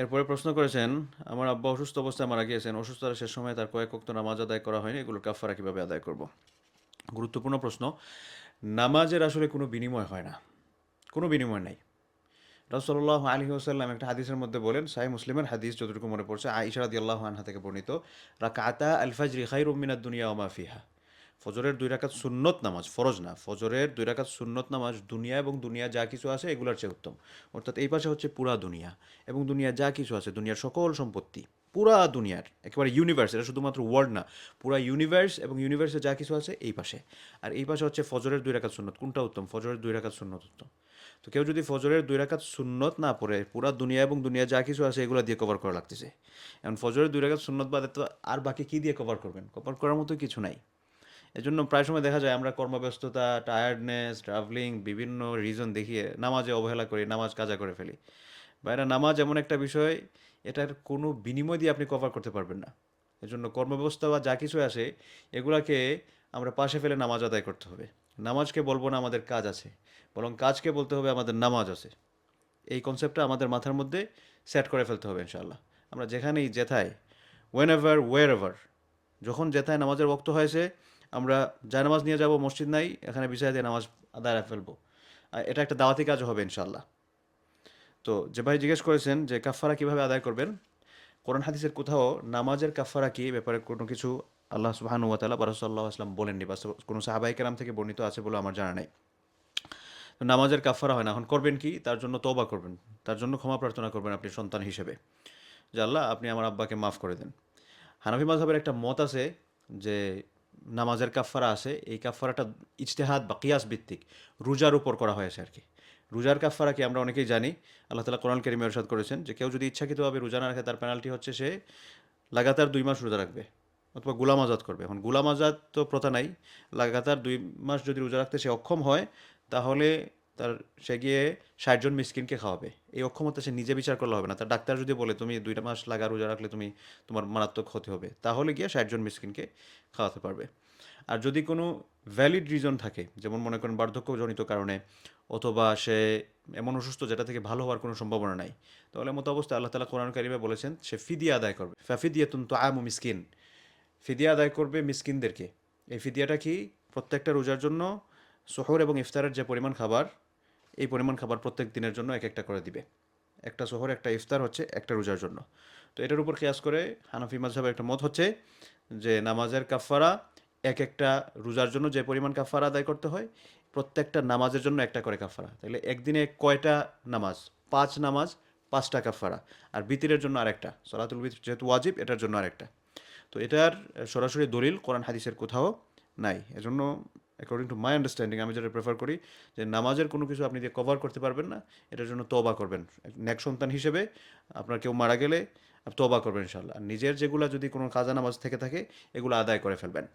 এরপরে প্রশ্ন করেছেন, আমার আব্বা অসুস্থ অবস্থায় মারা গিয়েছেন, অসুস্থতার শেষ সময় তার কয়েক অক্ত নামাজ আদায় করা হয়নি এগুলোর কাফারা কীভাবে আদায় করব? গুরুত্বপূর্ণ প্রশ্ন, নামাজের আসলে কোনো বিনিময় হয় না। কোনো বিনিময় নাই। রসল্লাহ আলী আসাল্লাম একটা হাদিসের মধ্যে বলেন সাই মুসলিমের হাদিস যতটুকু মনে পড়ছে আইসারাদি আল্লাহ আনহা থেকে বর্ণিত রাকাতা আলফাজ রিখাই রুমিনাদ দুনিয়া ওমা ফিহা। ফজরের দুই রাকাত সুন্নত নামাজ, ফরজ না। ফজরের দুই রাকাত সুন্নত নামাজ দুনিয়া এবং দুনিয়া যা কিছু আছে এগুলোর চেয়ে উত্তম। অর্থাৎ এই পাশে হচ্ছে পুরা দুনিয়া এবং দুনিয়া যা কিছু আছে, দুনিয়ার সকল সম্পত্তি, পুরা দুনিয়ার, একেবারে ইউনিভার্স এটা শুধুমাত্র ওয়ার্ল্ড না, পুরা ইউনিভার্স এবং ইউনিভার্সে যা কিছু আছে এই পাশে। আর এই পাশে হচ্ছে ফজরের দুই রাকাত সুন্নত, কোনটা উত্তম? ফজরের দুই রাকাত সুন্নত উত্তম। তো কেউ যদি ফজরের দুই রাকাত সুন্নত না পড়ে, পুরা দুনিয়া এবং দুনিয়া যা কিছু আছে এগুলো দিয়ে কভার করা লাগতেছে। এখন ফজরের দুই রাকাত সুন্নত বাদে তো আর বাকি কী দিয়ে কভার করবেন? কভার করার মতো কিছু নাই। এজন্য প্রায় সময় দেখা যায় আমরা কর্মব্যস্ততা টায়ার্ডনেস ট্রাভেলিং বিভিন্ন রিজন দেখিয়ে নামাজে অবহেলা করি, নামাজ কাজা করে ফেলি। বাইরে, নামাজ এমন একটা বিষয়, এটার কোনো বিনিময় দিয়ে আপনি কভার করতে পারবেন না। এজন্য কর্মব্যবস্থা বা যা কিছু আসে, এগুলাকে আমরা পাশে ফেলে নামাজ আদায় করতে হবে। নামাজকে বলব না আমাদের কাজ আছে, বরং কাজকে বলতে হবে আমাদের নামাজ আছে। এই কনসেপ্টটা আমাদের মাথার মধ্যে সেট করে ফেলতে হবে ইনশাআল্লাহ। আমরা যেখানেই যেথায় ওয়েন এভার ওয়ের এভার যখন যেথায় নামাজের বক্ত হয়েছে আমরা জায়নামাজ নিয়ে যাব, মসজিদ নাই, এখানে বিষয় দিয়ে নামাজ আদায় ফেলব। এটা একটা দাওয়াতি কাজ হবে ইনশাল্লাহ তো যে ভাই জিজ্ঞেস করেছেন যে কাফারা কীভাবে আদায় করবেন? কোরআন হাদিসের কোথাও নামাজের কাফারা কি ব্যাপারে কোনো কিছু আল্লাহ সুবাহানু ওয়াতালা বারসাল্লাহ আসলাম বলেননি বা কোনো সাহাবাই কেরাম থেকে বর্ণিত আছে বলে আমার জানা নেই। তো নামাজের কাফারা হয় না, এখন করবেন কি? তার জন্য তওবা করবেন, তার জন্য ক্ষমা প্রার্থনা করবেন আপনি সন্তান হিসেবে। যে আল্লাহ, আপনি আমার আব্বাকে মাফ করে দেন। হানাফি মাযহাবের একটা মত আছে যে নামাজের কাফারা আছে, এই কাফারাটা ইজতেহাদ বা কিয়াস ভিত্তিক। রোজার উপর করা হয়েছে আর কি রোজার কাফারা কি আমরা অনেকেই জানি, আল্লাহ তালা কোরআন কেরিমে অরসাদ করেছেন যে কেউ যদি ইচ্ছাকৃতভাবে রোজা না রাখে, তার পেনাল্টি হচ্ছে সে লাগাতার দুই মাস রোজা রাখবে অথবা গুলাম আজাদ করবে। এখন গুলাম আজাদ তো প্রথা নাই, লাগাতার দুই মাস যদি রোজা রাখতে সে অক্ষম হয়, তাহলে তার সে গিয়ে ষাটজন মিসকিনকে খাওয়াবে। এই অক্ষমতা সে নিজে বিচার করলে হবে না। তার ডাক্তার যদি বলে, তুমি দুইটা মাস লাগা রোজা রাখলে তুমি তোমার মারাত্মক ক্ষতি হবে, তাহলে গিয়ে ষাটজন মিসকিনকে খাওয়াতে পারবে। আর যদি কোনো ভ্যালিড রিজন থাকে, যেমন মনে করেন বার্ধক্যজনিত কারণে, অথবা সে এমন অসুস্থ যেটা থেকে ভালো হওয়ার কোনো সম্ভাবনা নাই, তাহলে মতো অবস্থায় আল্লাহ তালা কোরআন কারিমে বলেছেন, সে ফিদিয়া আদায় করবে। ফাফিদিয়া তুন তো আমু মিসকিন। ফিদিয়া আদায় করবে মিসকিনদেরকে। এই ফিদিয়াটা কি প্রত্যেকটা রোজার জন্য, শহর এবং ইফতারের যে পরিমাণ খাবার এই পরিমাণ খাবার প্রত্যেক দিনের জন্য এক একটা করে দিবে। একটা শহর একটা ইফতার হচ্ছে একটা রোজার জন্য। তো এটার উপর খেয়াস করে হানাফি মাঝহাবের একটা মত হচ্ছে যে নামাজের কাফারা এক একটা রোজার জন্য যে পরিমাণ কাফারা আদায় করতে হয়, প্রত্যেকটা নামাজের জন্য একটা করে কাফারা তাহলে একদিনে কয়টা নামাজ? পাঁচ নামাজ, পাঁচটা কাফারা আর বিতিরের জন্য আরেকটা। সলাতুল বিতির যেহেতু ওয়াজিব, এটার জন্য আরেকটা। তো এটার সরাসরি দলিল কোরআন হাদিসের কোথাও নাই। এজন্য অ্যাকর্ডিং টু মাই আন্ডারস্ট্যান্ডিং আমি যেটা প্রেফার করি, যে নামাজের কোনো কিছু আপনি দিয়ে কভার করতে পারবেন না, এটার জন্য তবা করবেন। ন্যাক সন্তান হিসেবে আপনার কেউ মারা গেলে তবা করবেন ইনশাল্লাহ নিজের যেগুলো যদি কোনো কাজা নামাজ থেকে থাকে, এগুলো আদায় করে ফেলবেন।